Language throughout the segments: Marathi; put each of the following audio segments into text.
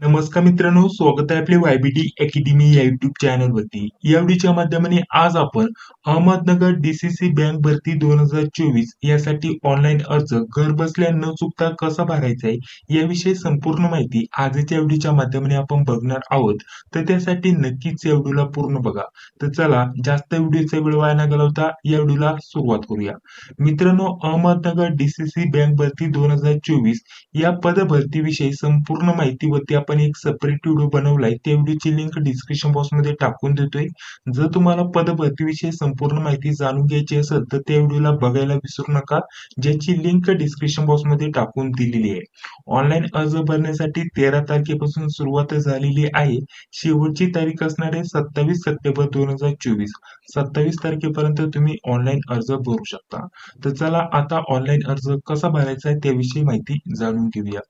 no नमस्कार मित्रांनो स्वागत आहे आपले वायबीटी अकॅडमी या युट्यूब चॅनल वरती. या व्हिडिओच्या माध्यमाने आज आपण अहमदनगर डीसीसी बँक भरती दोन हजार चोवीस यासाठी ऑनलाईन अर्ज घर बसल्या न चुकता कसा भरायचा आहे याविषयी संपूर्ण माहिती आजच्या व्हिडिओच्या माध्यमाने आपण बघणार आहोत. तर त्यासाठी नक्कीच या व्हिडिओला पूर्ण बघा. तर चला जास्त व्हिडिओचा वेळ वाया न घालवता या व्हिडिओला सुरुवात करूया. मित्रांनो अहमदनगर डीसीसी बँक भरती दोन हजार चोवीस या पदभरतीविषयी संपूर्ण माहितीवरती आपण एक सेपरेट व्हिडिओ बनवलाय त्या व्हिडिओची लिंक डिस्क्रिप्शन बॉक्समध्ये टाकून देतोय. जर तुम्हाला पदभरतीविषयी संपूर्ण माहिती जाणून घ्यायची असेल तर त्या व्हिडिओला बघायला विसरू नका. ज्याची लिंक डिस्क्रिप्शन बॉक्समध्ये टाकून दिलेली आहे. ऑनलाईन अर्ज भरण्यासाठी तेरा तारखेपासून सुरुवात झालेली आहे. शेवटची तारीख असणार आहे सत्तावीस सप्टेंबर दोन हजार चोवीस. सत्तावीस तारखेपर्यंत तुम्ही ऑनलाईन अर्ज भरू शकता. तर चला आता ऑनलाईन अर्ज कसा भरायचा आहे त्याविषयी माहिती जाणून घेऊया.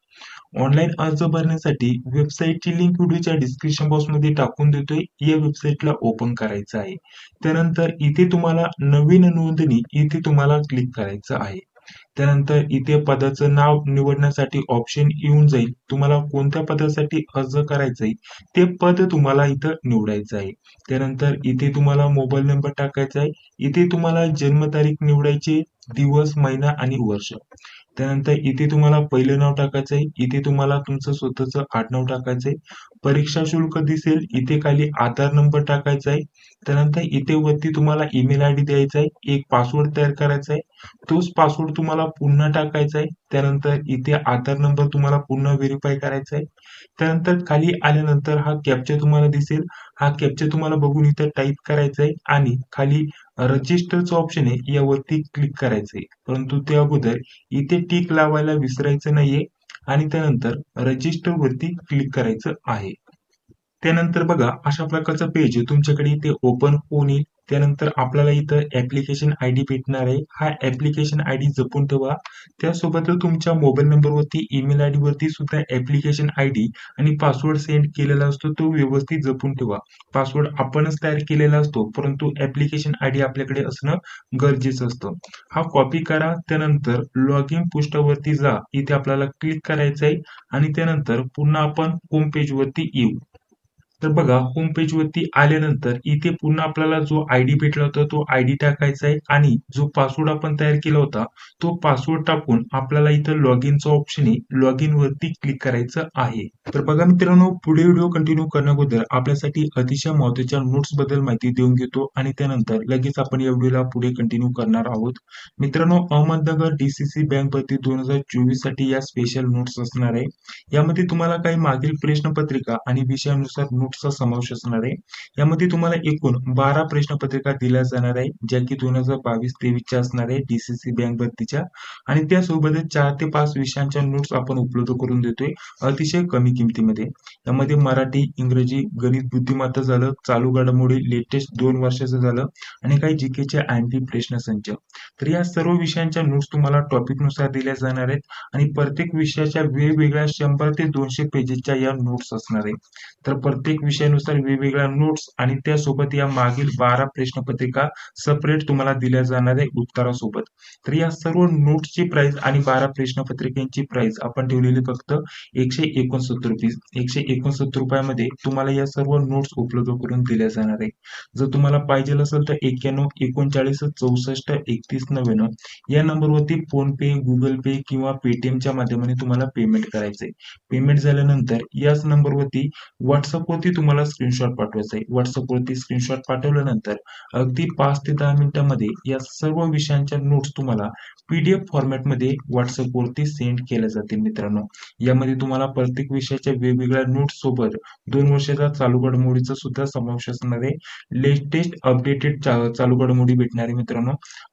ऑनलाईन अर्ज भरण्यासाठी वेबसाईटची लिंक व्हिडिओच्या डिस्क्रिप्शन बॉक्समध्ये टाकून देतोय. या वेबसाईटला ओपन करायचं आहे. त्यानंतर इथे तुम्हाला नवीन नोंदणी इथे तुम्हाला क्लिक करायचं आहे. त्यानंतर इथे पदाचं नाव निवडण्यासाठी ऑप्शन येऊन जाईल. तुम्हाला कोणत्या पदासाठी अर्ज करायचा आहे ते पद तुम्हाला इथं निवडायचं आहे. त्यानंतर इथे तुम्हाला मोबाईल नंबर टाकायचा आहे. इथे तुम्हाला जन्मतारीख निवडायची दिवस महिना आणि वर्ष. त्यानंतर इथे तुम्हाला पहिलं नाव टाकायचं आहे. इथे तुम्हाला तुमचं स्वतःचं आडनाव टाकायचं आहे. परीक्षा शुल्क दिसेल. इथे खाली आधार नंबर टाकायचा आहे. त्यानंतर इथे वरती तुम्हाला ईमेल आय डी द्यायचा आहे. एक पासवर्ड तयार करायचा आहे. तोच पासवर्ड तुम्हाला पुन्हा टाकायचा आहे. त्यानंतर इथे आधार नंबर तुम्हाला पुन्हा व्हेरीफाय करायचा आहे. त्यानंतर खाली आल्यानंतर हा कॅप्चर तुम्हाला दिसेल. हा कॅप्चर तुम्हाला बघून इथं टाईप करायचा आहे. आणि खाली रजिस्टरचं ऑप्शन आहे यावरती क्लिक करायचं आहे परंतु त्या अगोदर इथे टिक लावायला विसरायचं नाहीये आणि त्यानंतर रजिस्टर वरती क्लिक करायचं आहे. त्यानंतर बघा अशा प्रकारचं पेज तुमच्याकडे इथे ओपन होऊन येईल. त्यानंतर आपल्याला इथं ऍप्लिकेशन आय डी भेटणार आहे. हा ऍप्लिकेशन आय डी जपून ठेवा. त्यासोबतच तुमच्या मोबाईल नंबरवरती ईमेल आय डीवरती सुद्धा ऍप्लिकेशन आय डी आणि पासवर्ड सेंड केलेला असतो तो व्यवस्थित जपून ठेवा. पासवर्ड आपणच तयार केलेला असतो परंतु ऍप्लिकेशन आय डी आपल्याकडे असणं गरजेचं असतं. हा कॉपी करा त्यानंतर लॉग इन पृष्ठावरती जा. इथे आपल्याला क्लिक करायचं आहे आणि त्यानंतर पुन्हा आपण होम पेज वरती येऊ. तर बघा होम पेज वरती आल्यानंतर इथे पुन्हा आपल्याला जो आयडी भेटला होता तो आयडी टाकायचा आहे आणि जो पासवर्ड आपण तयार केला होता तो पासवर्ड टाकून आपल्याला इथं लॉग इनचा ऑप्शन आहे लॉग इन वरती क्लिक करायचं आहे. तर बघा मित्रांनो पुढे व्हिडिओ कंटिन्यू करण्याबद्दल आपल्यासाठी अतिशय महत्त्वाच्या नोट्सबद्दल माहिती देऊन घेतो आणि त्यानंतर लगेच आपण या व्हिडिओला पुढे कंटिन्यू करणार आहोत. मित्रांनो अहमदनगर डीसीसी बँक भरती दोन हजार चोवीससाठी या स्पेशल नोट्स असणार आहे. यामध्ये तुम्हाला काही मागील प्रश्नपत्रिका आणि विषयानुसार नोट्सचा समावेश असणार आहे. यामध्ये तुम्हाला एकूण बारा प्रश्नपत्रिका दिल्या जाणार आहे ज्या की दोन हजार बावीस तेवीसच्या असणार आहे डीसीसी बँक भरतीच्या. आणि त्यासोबतच चार ते पाच विषयांच्या नोट्स आपण उपलब्ध करून देतोय अतिशय कमी किमतीमध्ये. यामध्ये मराठी इंग्रजी गणित बुद्धिमत्ता झालं चालू घडामोडी लेटेस्ट दोन वर्षाचं झालं आणि काही जीकेचे प्रश्न संच तर या सर्व विषयांच्या नोट्स तुम्हाला टॉपिकनुसार दिल्या जाणार आहेत आणि प्रत्येक विषयाच्या वेगवेगळ्या शंभर ते दोनशे पेजेसच्या या नोट्स असणार आहे तर प्रत्येक विषयानुसार वेगवेगळ्या नोट्स आणि त्यासोबत या मागील बारा प्रश्नपत्रिका सेपरेट तुम्हाला दिल्या जाणार आहे उत्तरासोबत. तर या सर्व नोट्सची प्राइस आणि बारा प्रश्नपत्रिकांची प्राइस आपण ठेवलेली फक्त एकशे एकोणसत्तर रुपीज एकशे एकोणसत्तर रुपयामध्ये तुम्हाला या सर्व नोट्स उपलब्ध करून दिल्या जाणार आहे जर तुम्हाला पाहिजे असेल तर एक्क्याण्णव एकोणचाळीस चौसष्ट एकतीस नव्याण्णव या नंबरवरती फोन पे गुगल पे किंवा पेटीएमच्या माध्यमाने तुम्हाला पेमेंट करायचंय. पेमेंट झाल्यानंतर याच नंबरवरती व्हॉट्सअपवरती तुम्हाला स्क्रीनशॉट पाठवायचा आहे. व्हॉट्सअपवरती स्क्रीनशॉट पाठवल्यानंतर अगदी पाच ते दहा मिनिटांमध्ये या सर्व विषयांच्या नोट्स तुम्हाला पीडीएफ फॉर्मॅटमध्ये व्हॉट्सअपवरती सेंड केल्या जातील मित्रांनो. यामध्ये तुम्हाला प्रत्येक विषयाच्या वेगवेगळ्या नोट्स सोबत दोन वर्षाचा चालू घडामोडीचा सुद्धा समावेश असणारे लेटेस्ट अपडेटेड चालू घडामोडी भेटणार मित्रांनो.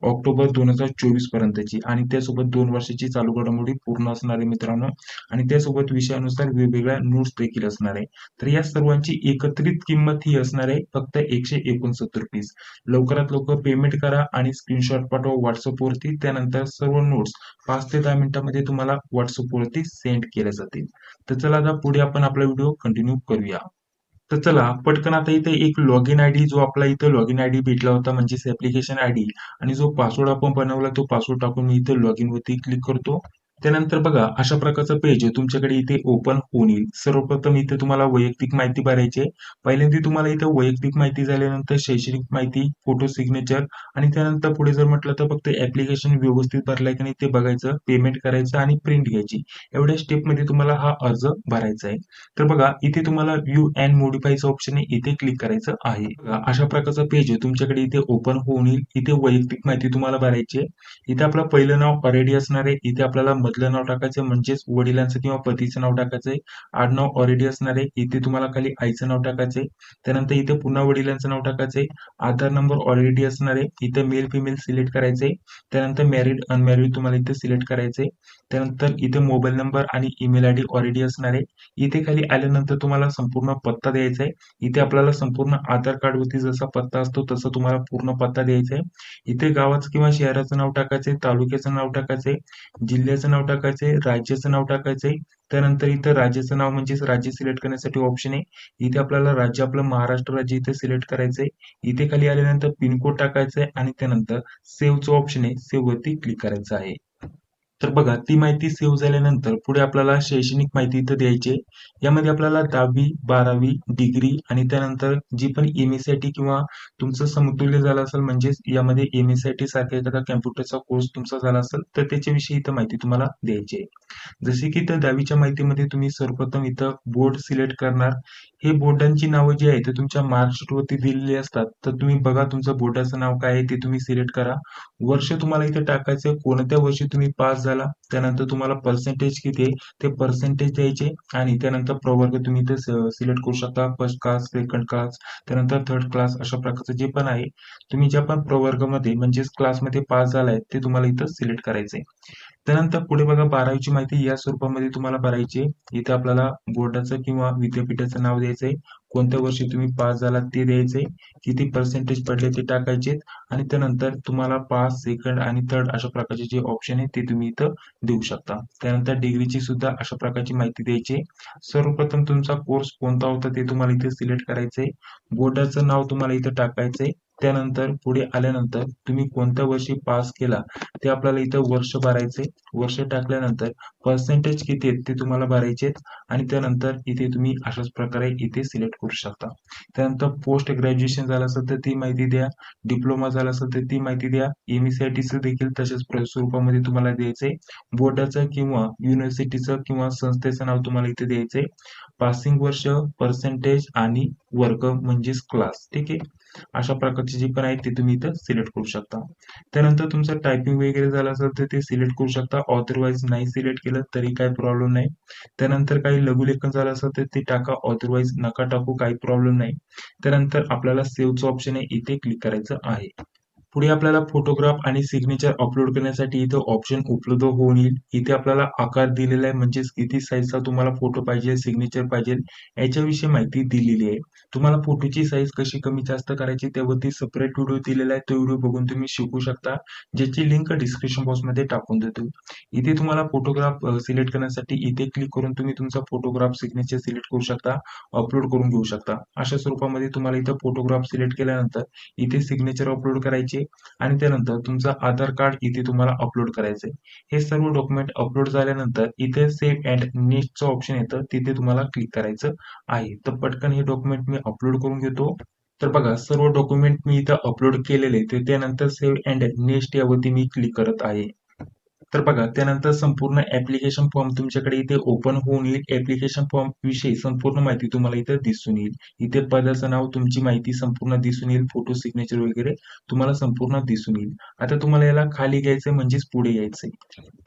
ऑक्टोबर दोन हजार चोवीस पर्यंतची आणि त्यासोबत दोन वर्षाची चालू घडामोडी पूर्ण असणारे मित्रांनो. आणि त्यासोबत विषयानुसार वेगवेगळ्या नोट्स देखील असणार आहे. तर या सर्वांची एकत्रित किंमत ही असणार आहे फक्त एकशे एकोणसत्तर रुपीज लवकरात लवकर पेमेंट करा आणि स्क्रीनशॉट पाठवा व्हॉट्सअपवरती त्यानंतर सर्व नोट्स पाच ते दहा मिनिटांमध्ये तुम्हाला व्हॉट्सअपवरती सेंड केल्या जातील. तर चला आता पुढे आपण आपला व्हिडिओ कंटिन्यू करूया. तर चला पटकन आता इथे एक लॉग इन आयडी जो आपला इथं लॉग इन आयडी भेटला होता म्हणजेच ऍप्लिकेशन आयडी आणि जो पासवर्ड आपण बनवला तो पासवर्ड टाकून मी इथे लॉग इन वरती क्लिक करतो. त्यानंतर बघा अशा प्रकारचं पेज तुमच्याकडे इथे ओपन होऊन येईल. सर्वप्रथम इथे तुम्हाला वैयक्तिक माहिती भरायची आहे. पहिल्यांदा तुम्हाला इथे वैयक्तिक माहिती झाल्यानंतर शैक्षणिक माहिती फोटो सिग्नेचर आणि त्यानंतर पुढे जर म्हटलं तर फक्त ऍप्लिकेशन व्यवस्थित भरलाय की नाही ते बघायचं पेमेंट करायचं आणि प्रिंट घ्यायची. एवढ्या स्टेपमध्ये तुम्हाला हा अर्ज भरायचा आहे. तर बघा इथे तुम्हाला व्ह्यू अँड मोडिफायचं ऑप्शन आहे. इथे क्लिक करायचं आहे. अशा प्रकारचं पेज तुमच्याकडे इथे ओपन होऊन येईल. इथे वैयक्तिक माहिती तुम्हाला भरायची आहे. इथे आपलं पहिलं नाव ऑलरेडी असणार आहे. इथे आपल्याला मधलं नाव टाकायचं म्हणजेच वडिलांचं किंवा पतीचं नाव टाकायचंय आडनाव ऑलरेडी असणार आहे. इथे तुम्हाला खाली आईचं नाव टाकायचंय त्यानंतर इथे पुन्हा वडिलांचं नाव टाकायचंय आधार नंबर ऑलरेडी असणार आहे. इथे मेल फिमेल सिलेक्ट करायचंय त्यानंतर मॅरिड अनमॅरिड तुम्हाला इथे सिलेक्ट करायचंय त्यानंतर इथे मोबाईल नंबर आणि ईमेल आय ऑलरेडी असणार आहे. इथे खाली आल्यानंतर तुम्हाला संपूर्ण पत्ता द्यायचा आहे. इथे आपल्याला संपूर्ण आधार कार्ड वरती जसा पत्ता असतो तसा तुम्हाला पूर्ण पत्ता द्यायचा आहे. इथे गावाचं किंवा शहराचं नाव टाकायचंय तालुक्याचं नाव टाकायचंय जिल्ह्याचं नाव टाकायचंय राज्याचं नाव टाकायचंय. त्यानंतर इथं राज्याचं नाव म्हणजेच राज्य सिलेक्ट करण्यासाठी ऑप्शन आहे. इथे आपल्याला राज्य आपलं महाराष्ट्र राज्य इथे सिलेक्ट करायचंय. इथे खाली आल्यानंतर पिनकोड टाकायचंय आणि त्यानंतर सेव्हचं ऑप्शन आहे. सेव्ह वरती क्लिक करायचं आहे. तर बघा ती माहिती सेव्ह झाल्यानंतर पुढे आपल्याला शैक्षणिक माहिती इथं द्यायची आहे. यामध्ये आपल्याला दहावी बारावी डिग्री आणि त्यानंतर जी पण एम एस आय टी किंवा तुमचं समतुल्य झालं असेल म्हणजेच यामध्ये एम एस आय टी सारखा एखादा कॅम्प्युटरचा कोर्स तुमचा झाला असेल तर त्याच्याविषयी इथं माहिती तुम्हाला द्यायची आहे. जसे की इथं दहावीच्या माहितीमध्ये तुम्ही सर्वप्रथम इथं बोर्ड सिलेक्ट करणार. हे बोर्डांची नावं जी आहे ते तुमच्या मार्कशीटवरती दिलेली असतात. तर तुम्ही बघा तुमचं बोर्डाचं नाव काय आहे ते तुम्ही सिलेक्ट करा. वर्ष तुम्हाला इथे टाकायचं कोणत्या वर्षी तुम्ही पास झाला त्यानंतर तुम्हाला पर्सेंटेज किती आहे ते पर्सेंटेज द्यायचे आणि त्यानंतर प्रवर्ग तुम्ही इथे सिलेक्ट करू शकता. फर्स्ट क्लास सेकंड क्लास त्यानंतर थर्ड क्लास अशा प्रकारचं जे पण आहे तुम्ही ज्या पण प्रवर्गामध्ये म्हणजेच क्लासमध्ये पास झालाय ते तुम्हाला इथं सिलेक्ट करायचंय. त्यानंतर पुढे बघा बारावीची माहिती या स्वरूपामध्ये तुम्हाला भरायची आहे. इथे आपल्याला बोर्डाचं किंवा विद्यापीठाचं नाव द्यायचंय. कोणत्या वर्षी तुम्ही पास झाला ते द्यायचंय. किती पर्सेंटेज पडले ते टाकायचे आणि त्यानंतर तुम्हाला पास सेकंड आणि थर्ड अशा प्रकारचे जे ऑप्शन आहे ते तुम्ही इथं देऊ शकता. त्यानंतर डिग्रीची सुद्धा अशा प्रकारची माहिती द्यायची सर्वप्रथम तुमचा कोर्स कोणता होता ते तुम्हाला इथे सिलेक्ट करायचंय. बोर्डाचं नाव तुम्हाला इथं टाकायचंय. त्यानंतर पुढे आल्यानंतर तुम्ही कोणत्या वर्षी पास केला ते आपल्याला इथं वर्ष भरायचे वर्ष टाकल्यानंतर पर्सेंटेज किती आहेत ते तुम्हाला भरायचे आणि त्यानंतर इथे तुम्ही अशाच प्रकारे इथे सिलेक्ट करू शकता. त्यानंतर पोस्ट ग्रॅज्युएशन झालं असेल तर ती माहिती द्या डिप्लोमा झाला असेल तर ती माहिती द्या एम एस देखील तशाच स्वरूपामध्ये तुम्हाला द्यायचंय बोर्डाचं किंवा युनिव्हर्सिटीचं किंवा संस्थेचं नाव तुम्हाला इथे द्यायचंय पासिंग वर्ष पर्सेंटेज आणि वर्ग म्हणजेच क्लास ठीक आहे? अशा प्रकारचे जे पण आहेत ते तुम्ही इथं सिलेक्ट करू शकता. त्यानंतर तुमचं टायपिंग वगैरे झालं असेल तर ते सिलेक्ट करू शकता. ऑथरवाईज नाही सिलेक्ट केलं तरी काही प्रॉब्लेम नाही. त्यानंतर काही लघुलेखन झालं असेल तर ते टाका ऑदरवाईज नका टाकू काही प्रॉब्लेम नाही. त्यानंतर आपल्याला सेव्हचं ऑप्शन आहे इथे क्लिक करायचं आहे. पुढे आपल्याला फोटोग्राफ आणि सिग्नेचर अपलोड करण्यासाठी इथं ऑप्शन उपलब्ध होऊन येईल. इथे आपल्याला आकार दिलेला आहे म्हणजेच किती साईजचा तुम्हाला फोटो पाहिजे सिग्नेचर पाहिजे याच्याविषयी माहिती दिलेली आहे. तुम्हाला फोटोची साईज कशी कमी जास्त करायची त्यावरती सेपरेट व्हिडिओ दिलेला आहे तो व्हिडिओ बघून तुम्ही शिकू शकता ज्याची लिंक डिस्क्रिप्शन बॉक्समध्ये टाकून देतो. इथे तुम्हाला फोटोग्राफ सिलेक्ट करण्यासाठी इथे क्लिक करून तुम्ही तुमचा फोटोग्राफ सिग्नेचर सिलेक्ट करू शकता अपलोड करून घेऊ शकता. अशा स्वरूपामध्ये तुम्हाला इथं फोटोग्राफ सिलेक्ट केल्यानंतर इथे सिग्नेचर अपलोड करायचे आणि त्यानंतर तुमचं आधार कार्ड इथे तुम्हाला अपलोड करायचंय. हे सर्व डॉक्युमेंट अपलोड झाल्यानंतर इथे सेव्ह अँड नेक्स्टचं ऑप्शन येतं. तिथे तुम्हाला क्लिक करायचं आहे. तर पटकन हे डॉक्युमेंट मी अपलोड करून घेतो. तर बघा सर्व डॉक्युमेंट मी इथं अपलोड केलेले ते त्यानंतर सेव्ह अँड नेक्स्ट यावरती मी क्लिक करत आहे. तर बघा त्यानंतर संपूर्ण ऍप्लिकेशन फॉर्म तुमच्याकडे इथे ओपन होऊन येईल. ऍप्लिकेशन फॉर्म विषयी संपूर्ण माहिती तुम्हाला इथे दिसून येईल. इथे पदाचं नाव तुमची माहिती संपूर्ण दिसून येईल. फोटो सिग्नेचर वगैरे तुम्हाला संपूर्ण दिसून येईल. आता तुम्हाला याला खाली घ्यायचंय म्हणजेच पुढे यायचंय.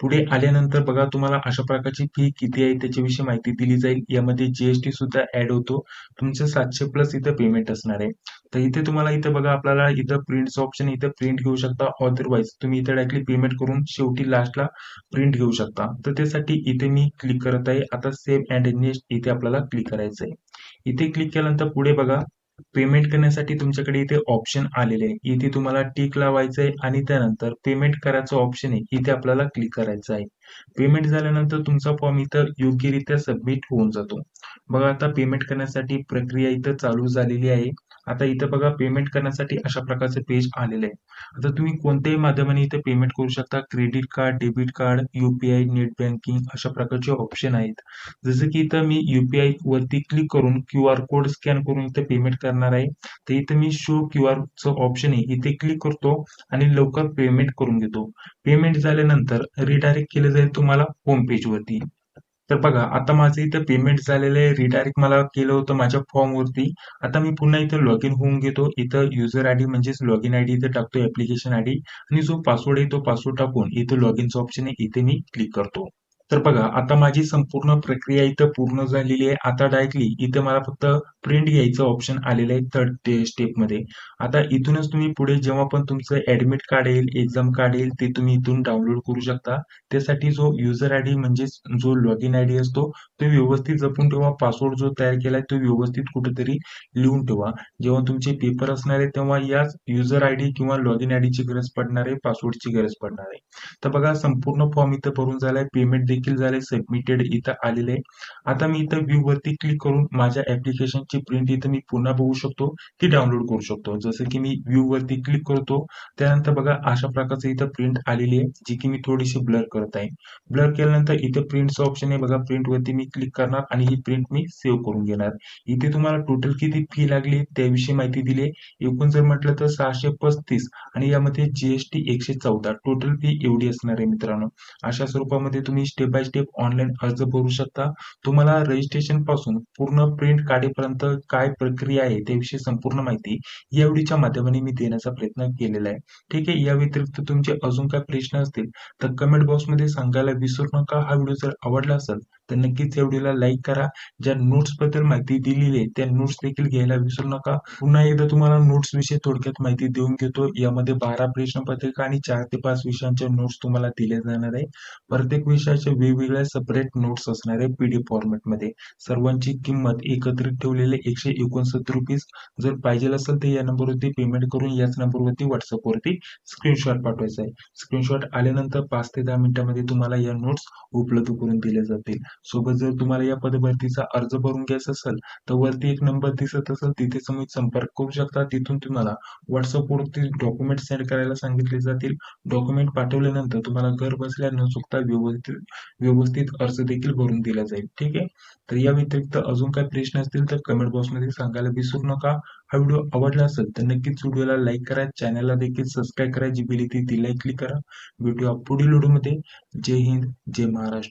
पुढे आल्यानंतर बघा तुम्हाला अशा प्रकारची फी किती आहे त्याच्याविषयी माहिती दिली जाईल. यामध्ये जीएसटी सुद्धा ऍड होतो. तुमचं सातशे प्लस इथे पेमेंट असणार आहे. तर इथे तुम्हाला इथे बघा आपल्याला इथं प्रिंटचं ऑप्शन इथे प्रिंट घेऊ शकता. अदरवाईज तुम्ही इथे डायरेक्टली पेमेंट करून शेवटी लास्ट लास्टला प्रिंट घेऊ शकता. तर त्यासाठी इथे मी क्लिक करत आहे. आता सेव्ह अँड नेक्स्ट इथे आपल्याला क्लिक करायचं आहे. इथे क्लिक केल्यानंतर पुढे बघा पेमेंट करण्यासाठी तुमच्याकडे इथे ऑप्शन आलेले आहे. इथे तुम्हाला टिक लावायचं आहे आणि त्यानंतर पेमेंट करायचं ऑप्शन आहे. इथे आपल्याला क्लिक करायचं आहे. पेमेंट झाल्यानंतर तुमचा फॉर्म इथं योग्यरित्या सबमिट होऊन जातो. बघा आता पेमेंट करण्यासाठी प्रक्रिया इथं चालू झालेली आहे. आता इथं बघा पेमेंट करण्यासाठी अशा प्रकारचे पेज आलेले आहे आता तुम्ही कोणत्याही माध्यमाने इथे पेमेंट करू शकता. Credit card debit card UPI net banking अशा प्रकारचे ऑप्शन आहेत. जसं की इथं मी युपीआय वरती क्लिक करून क्यू आर कोड स्कॅन करून इथे पेमेंट करणार आहे. तर इथं मी शो क्यू आर चं ऑप्शन आहे. इथे क्लिक करतो आणि लवकर पेमेंट करून घेतो. पेमेंट झाल्यानंतर रिडायरेक्ट केलं जाईल तुम्हाला होम पेज वरती. तर बघा आता माझं इथं पेमेंट झालेलं आहे. रिडायरेक्ट मला केलं होतं माझ्या फॉर्मवरती आता मी पुन्हा इथं लॉग इन होऊन घेतो. इथं युजर आयडी म्हणजेच लॉग इन आयडी इथं टाकतो ऍप्लिकेशन आयडी आणि जो पासवर्ड आहे तो पासवर्ड टाकून इथं लॉग इनचं ऑप्शन आहे इथे मी क्लिक करतो. तर बघा आता माझी संपूर्ण प्रक्रिया इथं पूर्ण झालेली आहे. आता डायरेक्टली इथं मला फक्त प्रिंट घ्यायचं ऑप्शन आलेलं आहे थर्ड स्टेपमध्ये. आता इथूनच तुम्ही पुढे जेव्हा पण तुमचं ऍडमिट कार्ड येईल एक्झाम कार्ड येईल ते तुम्ही इथून डाउनलोड करू शकता. त्यासाठी जो युजर आयडी म्हणजेच जो लॉग इन आयडी असतो तो व्यवस्थित जपून ठेवा. पासवर्ड जो तयार केलाय तो व्यवस्थित कुठेतरी लिहून ठेवा. जेव्हा तुमचे पेपर असणार आहे तेव्हा याच युजर आयडी किंवा लॉग इन आयडीची गरज पडणार आहे पासवर्डची गरज पडणार आहे. तर बघा संपूर्ण फॉर्म इथं भरून झालाय. पेमेंट देखील झाले सबमिटेड इथं आलेले. आहे आता मी इथं व्ह्यू वरती क्लिक करून माझ्या ऍप्लिकेशनची प्रिंट इथं मी पुन्हा बघू शकतो ती डाउनलोड करू शकतो. जसं की मी व्ह्यू वरती क्लिक करतो त्यानंतर बघा अशा प्रकारचं इथं प्रिंट आलेली आहे जी की मी थोडीशी ब्लर करत आहे. ब्लर केल्यानंतर इथं प्रिंटचं ऑप्शन आहे बघा प्रिंट वरती मी क्लिक करणार आणि ही प्रिंट मी सेव्ह करून घेणार. इथे तुम्हाला टोटल किती फी लागली त्याविषयी माहिती दिली आहे. एकूण जर म्हटलं तर सहाशे पस्तीस आणि यामध्ये जीएसटी एकशे चौदा. टोटल फी एवढी असणार आहे मित्रांनो. अशा स्वरूपामध्ये तुम्ही स्टेप बाय स्टेप ऑनलाईन अर्ज भरू शकता. तुम्हाला रजिस्ट्रेशनपासून पूर्ण प्रिंट काढेपर्यंत काय प्रक्रिया आहे त्याविषयी संपूर्ण माहिती या व्हिडिओच्या माध्यमाने मी देण्याचा प्रयत्न केलेला आहे. ठीक आहे? या व्यतिरिक्त तुमचे अजून काय प्रश्न असतील तर कमेंट बॉक्समध्ये सांगायला विसरू नका. हा व्हिडिओ जर आवडला असेल तर नक्कीच या व्हिडिओला लाईक करा. ज्या नोट्सबद्दल माहिती दिलेली आहे त्या नोट्स देखील घ्यायला विसरू नका. पुन्हा एकदा तुम्हाला नोट्स विषयी थोडक्यात माहिती देऊन घेतो. यामध्ये बारा प्रश्नपत्रिका आणि चार ते पाच विषयांच्या नोट्स तुम्हाला दिल्या जाणार आहे. प्रत्येक विषयाचे वेगवेगळ्या सेपरेट नोट्स असणार आहे पीडीएफ फॉर्मॅटमध्ये सर्वांची किंमत एकत्रित ठेवलेले एकशे एकोणसत्तर रुपीज जर पाहिजे असेल तर या नंबरवरती पेमेंट करून याच नंबरवरती व्हॉट्सअपवरती स्क्रीनशॉट पाठवायचा आहे. स्क्रीनशॉट आल्यानंतर पाच ते दहा मिनिटांमध्ये तुम्हाला या नोट्स उपलब्ध करून दिल्या जातील. सोबत जर तुम्हाला या पदभरतीचा अर्ज भरून घ्यायचा असेल तर वरती एक नंबर दिसत असेल तिथे तुम्ही संपर्क करू शकता. तिथून तुम्हाला व्हॉट्सअपवरती डॉक्युमेंट सेंड करायला सांगितले जातील. डॉक्युमेंट पाठवल्यानंतर तुम्हाला घर बसल्या न चुकता व्यवस्थित व्यवस्थित अर्ज देखील भरून दिला जाईल. ठीक आहे? तर या व्यतिरिक्त अजून काही प्रश्न असतील तर कमेंट बॉक्समध्ये सांगायला विसरू नका. हा व्हिडिओ आवडला असेल तर नक्कीच व्हिडिओला लाईक करा. चॅनलला देखील सबस्क्राईब करा. जी बिली ती लाईक क्लिक करा. व्हिडिओ पुढील व्हिडिओमध्ये जय हिंद जय महाराष्ट्र.